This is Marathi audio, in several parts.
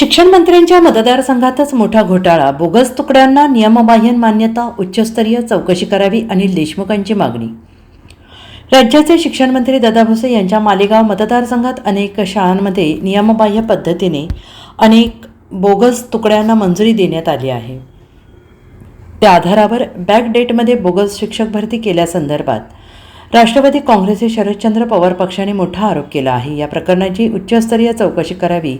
शिक्षण मंत्र्यांच्या मतदारसंघातच मोठा घोटाळा. बोगस तुकड्यांना नियमबाह्य मान्यता उच्चस्तरीय चौकशी करावी अनिल देशमुखांची मागणी. राज्याचे शिक्षण मंत्री दादा भुसे यांच्या मालेगाव मतदारसंघात अनेक शाळांमध्ये नियमबाह्य पद्धतीने अनेक बोगस तुकड्यांना मंजुरी देण्यात आली आहे. त्या आधारावर बॅक डेटमध्ये बोगस शिक्षक भरती केल्यासंदर्भात राष्ट्रवादी काँग्रेसचे शरदचंद्र पवार पक्षाने मोठा आरोप केला आहे. या प्रकरणाची उच्चस्तरीय चौकशी करावी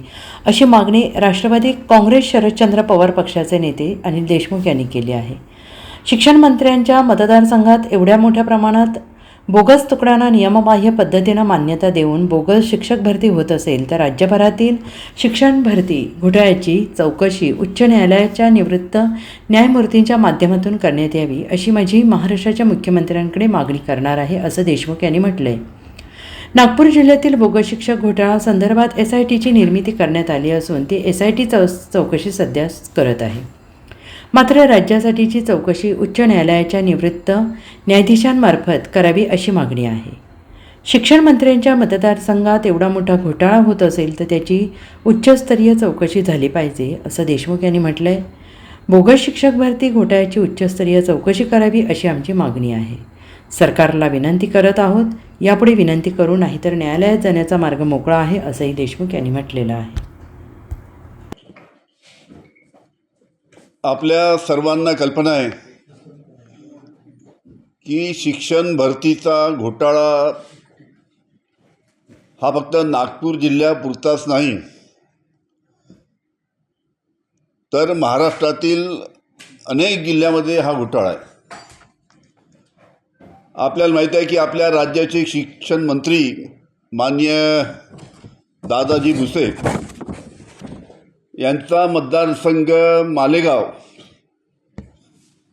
अशी मागणी राष्ट्रवादी काँग्रेस शरदचंद्र पवार पक्षाचे नेते अनिल देशमुख यांनी केली आहे. शिक्षण मंत्र्यांच्या मतदारसंघात एवढ्या मोठ्या प्रमाणात बोगस तुकड्यांना नियमबाह्य पद्धतीनं मान्यता देऊन बोगस शिक्षक भरती होत असेल तर राज्यभरातील शिक्षण भरती घोटाळ्याची चौकशी उच्च न्यायालयाच्या निवृत्त न्यायमूर्तींच्या माध्यमातून करण्यात यावी अशी माझी महाराष्ट्राच्या मुख्यमंत्र्यांकडे मागणी करणार आहे असं देशमुख यांनी म्हटलंय. नागपूर जिल्ह्यातील बोगस शिक्षक घोटाळा संदर्भात एस आय टीची निर्मिती करण्यात आली असून ती एस आय टी चौ चौकशी सध्या करत आहे. मात्र राज्यासाठीची चौकशी उच्च न्यायालयाच्या निवृत्त न्यायाधीशांमार्फत करावी अशी मागणी आहे. शिक्षण मंत्र्यांच्या मतदारसंघात एवढा मोठा घोटाळा होत असेल तर त्याची उच्चस्तरीय चौकशी झाली पाहिजे असं देशमुख यांनी म्हटलं आहे बोगस शिक्षक भरती घोटाळ्याची उच्चस्तरीय चौकशी करावी अशी आमची मागणी आहे. सरकारला विनंती करत आहोत यापुढे विनंती करू नाहीतर न्यायालयात जाण्याचा मार्ग मोकळा आहे असंही देशमुख यांनी म्हटलेलं आहे. आपल्या सर्वांना कल्पना आहे की शिक्षण भरतीचा घोटाळा हा फक्त नागपूर जिल्ह्यापुरताच नाही तर महाराष्ट्रातील अनेक जिल्ह्यामध्ये हा घोटाळा आहे. आपल्याला माहीत आहे की आपल्या राज्याचे शिक्षण मंत्री मान्य दादाजी भुसे यांचा मतदारसंघ मालेगाव.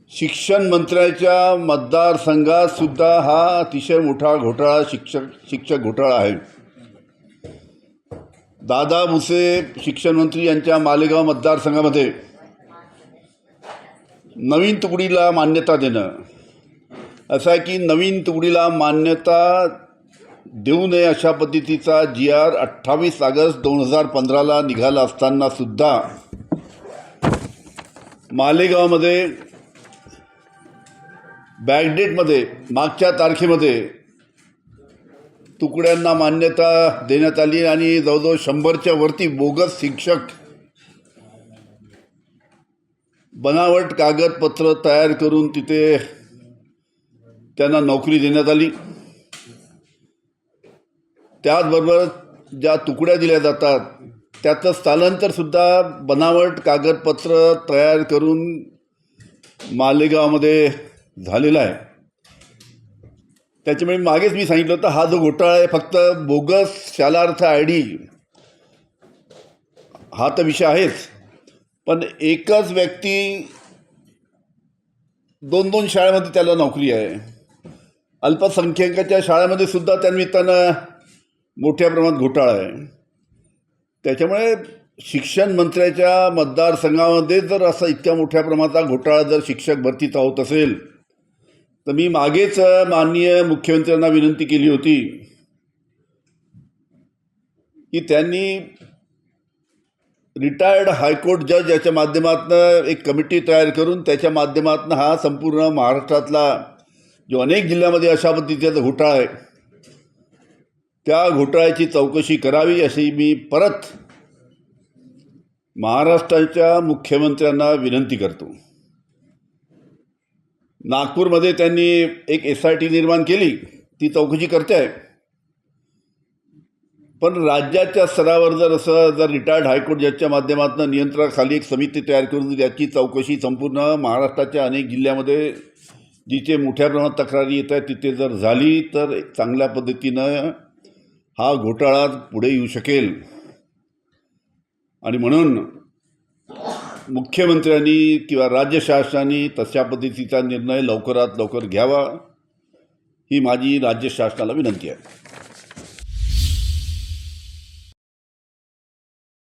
शिक्षण मंत्र्याच्या मतदारसंघातसुद्धा हा अतिशय मोठा घोटाळा शिक्षक शिक्षक घोटाळा आहे. दादा भुसे शिक्षण मंत्री यांच्या मालेगाव मतदारसंघामध्ये नवीन तुकडीला मान्यता देणं. असं आहे की नवीन तुकडीला मान्यता देऊ नये अशा पद्धतीचा जी आर अठ्ठावीस ऑगस्ट दोन हजार पंधराला निघाला असताना सुद्धा मालेगावमध्ये बॅकडेटमध्ये मागच्या तारखेमध्ये तुकड्यांना मान्यता देण्यात आली आणि जवळजवळ शंभरच्या वरती बोगस शिक्षक बनावट कागदपत्र तयार करून तिथे त्यांना नोकरी देण्यात आली. त्याचबरोबर ज्या तुकड्या दिल्या जातात त्याचं स्थलांतरसुद्धा बनावट कागदपत्र तयार करून मालेगावमध्ये झालेला आहे. त्याच्यामुळे मागेच मी सांगितलं होतं हा जो घोटाळा आहे फक्त बोगस शालार्थ आय डी हा तर विषय आहेच. पण एकच व्यक्ती दोन दोन शाळेमध्ये त्याला नोकरी आहे. अल्पसंख्याकाच्या शाळेमध्ये सुद्धा त्यानिमित्तानं मोठ्या प्रमाणात घोटाळा आहे. त्याच्यामुळे शिक्षण मंत्र्याच्या मतदारसंघामध्ये जर असा इतक्या मोठ्या प्रमाणाचा घोटाळा जर शिक्षक भरतीचा होत असेल तर मी मागेच माननीय मुख्यमंत्र्यांना विनंती केली होती की त्यांनी रिटायर्ड हायकोर्ट जज याच्या माध्यमातून एक कमिटी तयार करून त्याच्या माध्यमातून हा संपूर्ण महाराष्ट्रातला जो अनेक जिल्ह्यामध्ये अशा पद्धतीचा घोटाळा आहे त्या घोटाळ्याची चौकशी करावी अशी मी परत महाराष्ट्राच्या मुख्यमंत्र्यांना विनंती करतो. नागपूरमध्ये त्यांनी एक एस आय टी निर्माण केली ती चौकशी करते आहे पण राज्याच्या स्तरावर जर असं जर रिटायर्ड हायकोर्ट जजच्या माध्यमातून नियंत्रणाखाली एक समिती तयार करून याची चौकशी संपूर्ण महाराष्ट्राच्या अनेक जिल्ह्यामध्ये जिथे मोठ्या प्रमाणात तक्रारी येत आहेत तिथे जर झाली तर चांगल्या पद्धतीनं हा घोटाळा पुढे येऊ शकेल. आणि म्हणून मुख्यमंत्र्यांनी किंवा राज्य शासनाने तशा पद्धतीचा निर्णय लवकरात लवकर घ्यावा ही माझी राज्य शासनाला विनंती आहे.